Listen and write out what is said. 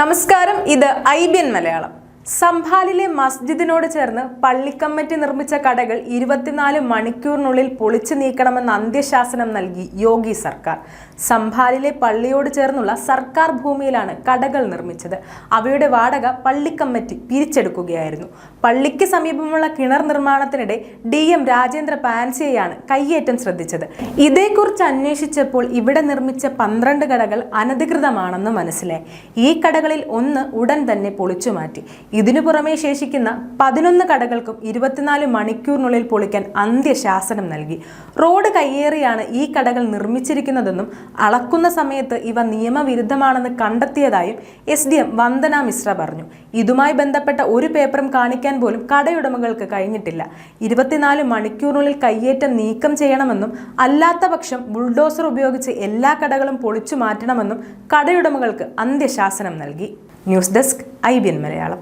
നമസ്കാരം ഇത് I B N Malayalam. സംഭാലിലെ മസ്ജിദിനോട് ചേർന്ന് പള്ളിക്കമ്മിറ്റി നിർമ്മിച്ച കടകൾ ഇരുപത്തിനാല് മണിക്കൂറിനുള്ളിൽ പൊളിച്ചു നീക്കണമെന്ന് അന്ത്യശാസനം നൽകി യോഗി സർക്കാർ. സംഭാലിലെ പള്ളിയോട് ചേർന്നുള്ള സർക്കാർ ഭൂമിയിലാണ് കടകൾ നിർമ്മിച്ചത്. അവയുടെ വാടക പള്ളിക്കമ്മിറ്റി പിരിച്ചെടുക്കുകയായിരുന്നു. പള്ളിക്ക് സമീപമുള്ള കിണർ നിർമ്മാണത്തിനിടെ ഡി എം രാജേന്ദ്ര പാൻസിയെയാണ് കയ്യേറ്റം ശ്രദ്ധിച്ചത്. ഇതേക്കുറിച്ച് അന്വേഷിച്ചപ്പോൾ ഇവിടെ നിർമ്മിച്ച പന്ത്രണ്ട് കടകൾ അനധികൃതമാണെന്ന് മനസ്സിലായി. ഈ കടകളിൽ ഒന്ന് ഉടൻ തന്നെ പൊളിച്ചു മാറ്റി ഇതിനു പുറമെ ശേഷിക്കുന്ന പതിനൊന്ന് കടകൾക്കും ഇരുപത്തിനാല് മണിക്കൂറിനുള്ളിൽ പൊളിക്കാൻ അന്ത്യശാസനം നൽകി. റോഡ് കയ്യേറിയാണ് ഈ കടകൾ നിർമ്മിച്ചിരിക്കുന്നതെന്നും അളക്കുന്ന സമയത്ത് ഇവ നിയമവിരുദ്ധമാണെന്ന് കണ്ടെത്തിയതായും S D M Vandana Mishra പറഞ്ഞു. ഇതുമായി ബന്ധപ്പെട്ട ഒരു പേപ്പറും കാണിക്കാൻ പോലും കടയുടമകൾക്ക് കഴിഞ്ഞിട്ടില്ല. ഇരുപത്തിനാല് മണിക്കൂറിനുള്ളിൽ കയ്യേറ്റം നീക്കം ചെയ്യണമെന്നും അല്ലാത്ത പക്ഷം ബുൾഡോസർ ഉപയോഗിച്ച് എല്ലാ കടകളും പൊളിച്ചു മാറ്റണമെന്നും കടയുടമകൾക്ക് അന്ത്യശാസനം നൽകി. News desk I B N Malayalam.